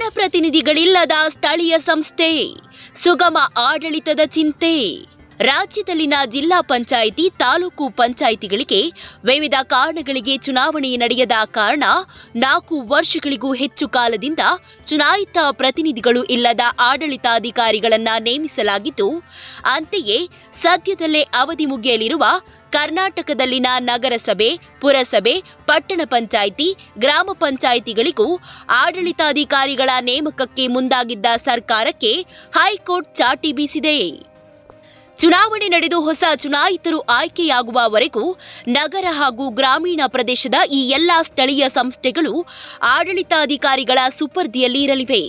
ಜನಪ್ರತಿನಿಧಿಗಳಿಲ್ಲದ ಸ್ಥಳೀಯ ಸಂಸ್ಥೆ ಸುಗಮ ಆಡಳಿತದ ಚಿಂತೆ. ರಾಜ್ಯದಲ್ಲಿನ ಜಿಲ್ಲಾ ಪಂಚಾಯಿತಿ, ತಾಲೂಕು ಪಂಚಾಯಿತಿಗಳಿಗೆ ವಿವಿಧ ಕಾರಣಗಳಿಗೆ ಚುನಾವಣೆ ನಡೆಯದ ಕಾರಣ ನಾಲ್ಕು ವರ್ಷಗಳಿಗೂ ಹೆಚ್ಚು ಕಾಲದಿಂದ ಚುನಾಯಿತ ಪ್ರತಿನಿಧಿಗಳು ಇಲ್ಲದ ಆಡಳಿತಾಧಿಕಾರಿಗಳನ್ನು ನೇಮಿಸಲಾಗಿದ್ದು, ಅಂತೆಯೇ ಸದ್ಯದಲ್ಲೇ ಅವಧಿ ಮುಗಿಯಲಿರುವ ಕರ್ನಾಟಕದಲ್ಲಿನ ನಗರಸಭೆ, ಪುರಸಭೆ, ಪಟ್ಟಣ ಪಂಚಾಯಿತಿ, ಗ್ರಾಮ ಪಂಚಾಯಿತಿಗಳಿಗೂ ಆಡಳಿತಾಧಿಕಾರಿಗಳ ನೇಮಕಕ್ಕೆ ಮುಂದಾಗಿದ್ದ ಸರ್ಕಾರಕ್ಕೆ ಹೈಕೋರ್ಟ್ ಚಾಟಿ ಬೀಸಿದೆ. ಚುನಾವಣೆ ನಡೆದು ಹೊಸ ಚುನಾಯಿತರು ಆಯ್ಕೆಯಾಗುವವರೆಗೂ ನಗರ ಹಾಗೂ ಗ್ರಾಮೀಣ ಪ್ರದೇಶದ ಈ ಎಲ್ಲಾ ಸ್ಥಳೀಯ ಸಂಸ್ಥೆಗಳು ಆಡಳಿತಾಧಿಕಾರಿಗಳ ಸುಪರ್ದಿಯಲ್ಲಿ ಇರಲಿವೆ.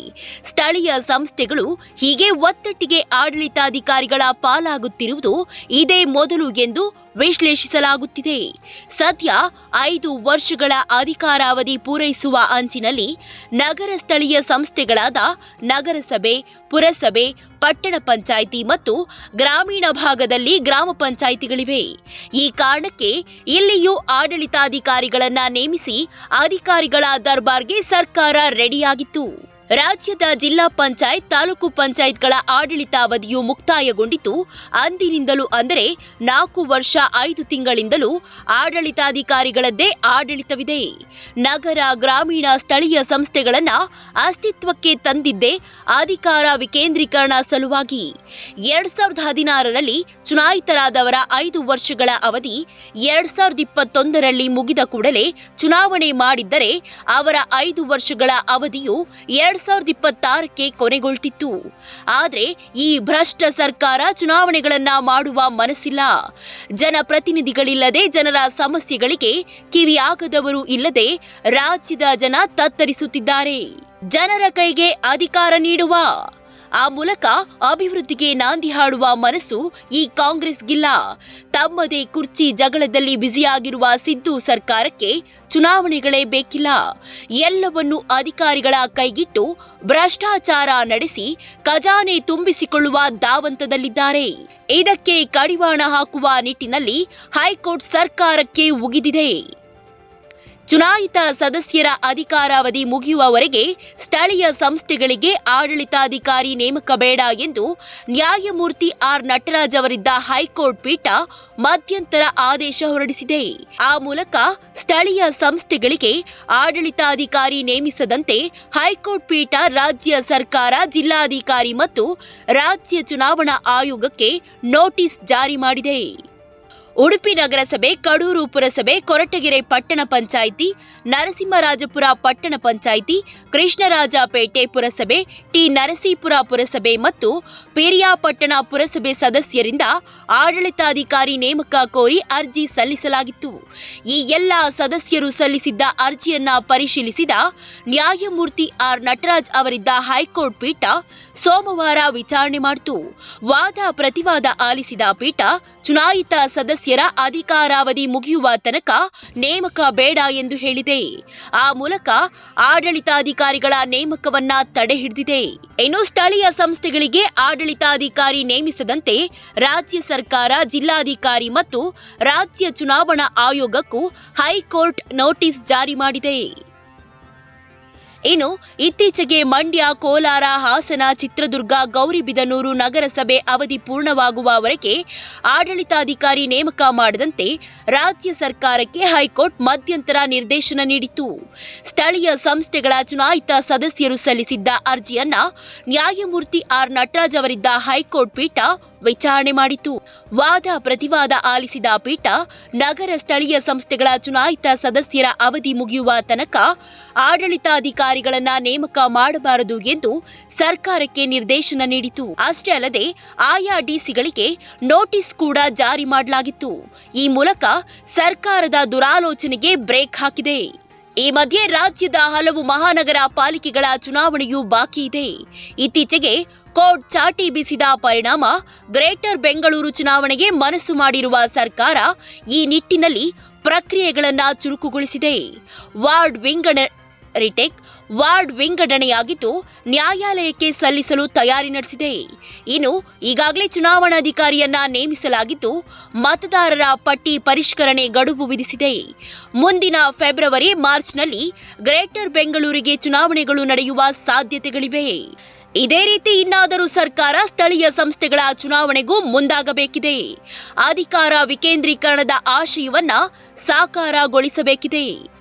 ಸ್ಥಳೀಯ ಸಂಸ್ಥೆಗಳು ಹೀಗೆ ಒತ್ತಟ್ಟಿಗೆ ಆಡಳಿತಾಧಿಕಾರಿಗಳ ಪಾಲಾಗುತ್ತಿರುವುದು ಇದೇ ಮೊದಲು ಎಂದು ವಿಶ್ಲೇಷಿಸಲಾಗುತ್ತಿದೆ. ಸದ್ಯ ಐದು ವರ್ಷಗಳ ಅಧಿಕಾರಾವಧಿ ಪೂರೈಸುವ ಅಂಚಿನಲ್ಲಿ ನಗರ ಸ್ಥಳೀಯ ಸಂಸ್ಥೆಗಳಾದ ನಗರಸಭೆ, ಪುರಸಭೆ, ಪಟ್ಟಣ ಪಂಚಾಯಿತಿ ಮತ್ತು ಗ್ರಾಮೀಣ ಭಾಗದಲ್ಲಿ ಗ್ರಾಮ ಪಂಚಾಯಿತಿಗಳಿವೆ. ಈ ಕಾರಣಕ್ಕೆ ಇಲ್ಲಿಯೂ ಆಡಳಿತಾಧಿಕಾರಿಗಳನ್ನ ನೇಮಿಸಿ ಅಧಿಕಾರಿಗಳ ದರ್ಬಾರ್ಗೆ ಸರ್ಕಾರ ರೆಡಿಯಾಗಿತ್ತು. ರಾಜ್ಯದ ಜಿಲ್ಲಾ ಪಂಚಾಯತ್, ತಾಲೂಕು ಪಂಚಾಯತ್ಗಳ ಆಡಳಿತಾವಧಿಯು ಮುಕ್ತಾಯಗೊಂಡಿತು. ಅಂದಿನಿಂದಲೂ ಅಂದರೆ ನಾಲ್ಕು ವರ್ಷ ಐದು ತಿಂಗಳಿಂದಲೂ ಆಡಳಿತಾಧಿಕಾರಿಗಳದ್ದೇ ಆಡಳಿತವಿದೆ. ನಗರ, ಗ್ರಾಮೀಣ ಸ್ಥಳೀಯ ಸಂಸ್ಥೆಗಳನ್ನ ಅಸ್ತಿತ್ವಕ್ಕೆ ತಂದಿದ್ದೇ ಅಧಿಕಾರ ವಿಕೇಂದ್ರೀಕರಣ ಸಲುವಾಗಿ. ಎರಡ್ ಸಾವಿರದ ಹದಿನಾರರಲ್ಲಿ ಚುನಾಯಿತರಾದವರ ಐದು ವರ್ಷಗಳ ಅವಧಿ ಎರಡ್ ಸಾವಿರದ ಇಪ್ಪತ್ತೊಂದರಲ್ಲಿ ಮುಗಿದ ಕೂಡಲೇ ಚುನಾವಣೆ ಮಾಡಿದ್ದರೆ ಅವರ ಐದು ವರ್ಷಗಳ ಅವಧಿಯು ಎರಡ್ ಸಾವಿರದ ಇಪ್ಪತ್ತಾರಕ್ಕೆ ಕೊನೆಗೊಳ್ತಿತ್ತು. ಆದರೆ ಈ ಭ್ರಷ್ಟ ಸರ್ಕಾರ ಚುನಾವಣೆಗಳನ್ನ ಮಾಡುವ ಮನಸ್ಸಿಲ್ಲ. ಜನಪ್ರತಿನಿಧಿಗಳಿಲ್ಲದೆ ಜನರ ಸಮಸ್ಯೆಗಳಿಗೆ ಕಿವಿಯಾಗದವರು ಇಲ್ಲದೆ ರಾಜ್ಯದ ಜನ ತತ್ತರಿಸುತ್ತಿದ್ದಾರೆ. ಜನರ ಕೈಗೆ ಅಧಿಕಾರ ನೀಡುವ ಆ ಮೂಲಕ ಅಭಿವೃದ್ಧಿಗೆ ನಾಂದಿ ಹಾಡುವ ಮನಸ್ಸು ಈ ಕಾಂಗ್ರೆಸ್ಗಿಲ್ಲ. ತಮ್ಮದೇ ಕುರ್ಚಿ ಜಗಳದಲ್ಲಿ ಬ್ಯುಸಿಯಾಗಿರುವ ಸಿದ್ದು ಸರ್ಕಾರಕ್ಕೆ ಚುನಾವಣೆಗಳೇ ಬೇಕಿಲ್ಲ. ಎಲ್ಲವನ್ನು ಅಧಿಕಾರಿಗಳ ಕೈಗಿಟ್ಟು ಭ್ರಷ್ಟಾಚಾರ ನಡೆಸಿ ಖಜಾನೆ ತುಂಬಿಸಿಕೊಳ್ಳುವ ಧಾವಂತದಲ್ಲಿದ್ದಾರೆ. ಇದಕ್ಕೆ ಕಡಿವಾಣ ಹಾಕುವ ನಿಟ್ಟಿನಲ್ಲಿ ಹೈಕೋರ್ಟ್ ಸರ್ಕಾರಕ್ಕೆ ಉಗಿದಿದೆ. ಚುನಾಯಿತ ಸದಸ್ಯರ ಅಧಿಕಾರಾವಧಿ ಮುಗಿಯುವವರೆಗೆ ಸ್ಥಳೀಯ ಸಂಸ್ಥೆಗಳಿಗೆ ಆಡಳಿತಾಧಿಕಾರಿ ನೇಮಕ ಬೇಡ ಎಂದು ನ್ಯಾಯಮೂರ್ತಿ ಆರ್ ನಟರಾಜ್ ಅವರಿದ್ದ ಹೈಕೋರ್ಟ್ ಪೀಠ ಮಧ್ಯಂತರ ಆದೇಶ ಹೊರಡಿಸಿದೆ. ಆ ಮೂಲಕ ಸ್ಥಳೀಯ ಸಂಸ್ಥೆಗಳಿಗೆ ಆಡಳಿತಾಧಿಕಾರಿ ನೇಮಿಸದಂತೆ ಹೈಕೋರ್ಟ್ ಪೀಠ ರಾಜ್ಯ ಸರ್ಕಾರ, ಜಿಲ್ಲಾಧಿಕಾರಿ ಮತ್ತು ರಾಜ್ಯ ಚುನಾವಣಾ ಆಯೋಗಕ್ಕೆ ನೋಟಿಸ್ ಜಾರಿ ಮಾಡಿದೆ. ಉಡುಪಿ ನಗರಸಭೆ, ಕಡೂರು ಪುರಸಭೆ, ಕೊರಟಗೆರೆ ಪಟ್ಟಣ ಪಂಚಾಯಿತಿ, ನರಸಿಂಹರಾಜಪುರ ಪಟ್ಟಣ ಪಂಚಾಯಿತಿ, ಕೃಷ್ಣರಾಜಪೇಟೆ ಪುರಸಭೆ, ಟಿ ನರಸೀಪುರ ಪುರಸಭೆ ಮತ್ತು ಪೇರಿಯಾಪಟ್ಟಣ ಪುರಸಭೆ ಸದಸ್ಯರಿಂದ ಆಡಳಿತಾಧಿಕಾರಿ ನೇಮಕ ಕೋರಿ ಅರ್ಜಿ ಸಲ್ಲಿಸಲಾಗಿತ್ತು. ಈ ಎಲ್ಲ ಸದಸ್ಯರು ಸಲ್ಲಿಸಿದ್ದ ಅರ್ಜಿಯನ್ನ ಪರಿಶೀಲಿಸಿದ ನ್ಯಾಯಮೂರ್ತಿ ಆರ್ ನಟರಾಜ್ ಅವರಿದ್ದ ಹೈಕೋರ್ಟ್ ಪೀಠ ಸೋಮವಾರ ವಿಚಾರಣೆ ಮಾಡಿತು. ವಾದ ಪ್ರತಿವಾದ ಆಲಿಸಿದ ಪೀಠ ಚುನಾಯಿತ ಸದಸ್ಯರ ಅಧಿಕಾರಾವಧಿ ಮುಗಿಯುವ ತನಕ ನೇಮಕ ಬೇಡ ಎಂದು ಹೇಳಿದೆ. ಆ ಮೂಲಕ ಆಡಳಿತಾಧಿಕಾರಿಗಳ ನೇಮಕವನ್ನ ತಡೆ ಹಿಡಿದಿದೆ. ಇನ್ನು ಸ್ಥಳೀಯ ಸಂಸ್ಥೆಗಳಿಗೆ ಆಡಳಿತಾಧಿಕಾರಿ ನೇಮಿಸದಂತೆ ರಾಜ್ಯ ಸರ್ಕಾರ, ಜಿಲ್ಲಾಧಿಕಾರಿ ಮತ್ತು ರಾಜ್ಯ ಚುನಾವಣಾ ಆಯೋಗಕ್ಕೂ ಹೈಕೋರ್ಟ್ ನೋಟಿಸ್ ಜಾರಿ ಮಾಡಿದೆ. ಇನ್ನು ಇತ್ತೀಚೆಗೆ ಮಂಡ್ಯ, ಕೋಲಾರ, ಹಾಸನ, ಚಿತ್ರದುರ್ಗ ಗೌರಿಬಿದನೂರು ನಗರಸಭೆ ಅವಧಿ ಪೂರ್ಣವಾಗುವವರೆಗೆ ಆಡಳಿತಾಧಿಕಾರಿ ನೇಮಕ ಮಾಡದಂತೆ ರಾಜ್ಯ ಸರ್ಕಾರಕ್ಕೆ ಹೈಕೋರ್ಟ್ ಮಧ್ಯಂತರ ನಿರ್ದೇಶನ ನೀಡಿತು ಸ್ಥಳೀಯ ಸಂಸ್ಥೆಗಳ ಚುನಾಯಿತ ಸದಸ್ಯರು ಸಲ್ಲಿಸಿದ್ದ ಅರ್ಜಿಯನ್ನ ನ್ಯಾಯಮೂರ್ತಿ ಆರ್ ನಟರಾಜ್ ಅವರಿದ್ದ ಹೈಕೋರ್ಟ್ ಪೀಠ ವಿಚಾರಣೆ ಮಾಡಿತು ವಾದ ಪ್ರತಿವಾದ ಆಲಿಸಿದ ಪೀಠ ನಗರ ಸ್ಥಳೀಯ ಸಂಸ್ಥೆಗಳ ಚುನಾಯಿತ ಸದಸ್ಯರ ಅವಧಿ ಮುಗಿಯುವ ತನಕ ಆಡಳಿತಾಧಿಕಾರಿಗಳನ್ನ ನೇಮಕ ಮಾಡಬಾರದು ಎಂದು ಸರ್ಕಾರಕ್ಕೆ ನಿರ್ದೇಶನ ನೀಡಿತು. ಅಷ್ಟೇ ಅಲ್ಲದೆ ಆಯಾ ಡಿಸಿಗಳಿಗೆ ನೋಟಿಸ್ ಕೂಡ ಜಾರಿ ಮಾಡಲಾಗಿತ್ತು. ಈ ಮೂಲಕ ಸರ್ಕಾರದ ದುರಾಲೋಚನೆಗೆ ಬ್ರೇಕ್ ಹಾಕಿದೆ. ಈ ಮಧ್ಯೆ ರಾಜ್ಯದ ಹಲವು ಮಹಾನಗರ ಪಾಲಿಕೆಗಳ ಚುನಾವಣೆಯೂ ಬಾಕಿ ಇದೆ. ಇತ್ತೀಚೆಗೆ ಕೋರ್ಟ್ ಚಾಟಿ ಬೀಸಿದ ಪರಿಣಾಮ ಗ್ರೇಟರ್ ಬೆಂಗಳೂರು ಚುನಾವಣೆಗೆ ಮನಸ್ಸು ಮಾಡಿರುವ ಸರ್ಕಾರ ಈ ನಿಟ್ಟಿನಲ್ಲಿ ಪ್ರಕ್ರಿಯೆಗಳನ್ನು ಚುರುಕುಗೊಳಿಸಿದೆ. ವಾರ್ಡ್ ವಿಂಗಡ ರಿಟೆಕ್ ವಾರ್ಡ್ ವಿಂಗಡಣೆಯಾಗಿದ್ದು ನ್ಯಾಯಾಲಯಕ್ಕೆ ಸಲ್ಲಿಸಲು ತಯಾರಿ ನಡೆಸಿದೆ. ಇನ್ನು ಈಗಾಗಲೇ ಚುನಾವಣಾಧಿಕಾರಿಯನ್ನ ನೇಮಿಸಲಾಗಿದ್ದು ಮತದಾರರ ಪಟ್ಟಿ ಪರಿಷ್ಕರಣೆ ಗಡುವು ವಿಧಿಸಿದೆ. ಮುಂದಿನ ಫೆಬ್ರವರಿ ಮಾರ್ಚ್ನಲ್ಲಿ ಗ್ರೇಟರ್ ಬೆಂಗಳೂರಿಗೆ ಚುನಾವಣೆಗಳು ನಡೆಯುವ ಸಾಧ್ಯತೆಗಳಿವೆ. ಇದೇ ರೀತಿ ಇನ್ನಾದರೂ ಸರ್ಕಾರ ಸ್ಥಳೀಯ ಸಂಸ್ಥೆಗಳ ಚುನಾವಣೆಗೂ ಮುಂದಾಗಬೇಕಿದೆ. ಅಧಿಕಾರ ವಿಕೇಂದ್ರೀಕರಣದ ಆಶಯವನ್ನ ಸಾಕಾರಗೊಳಿಸಬೇಕಿದೆ.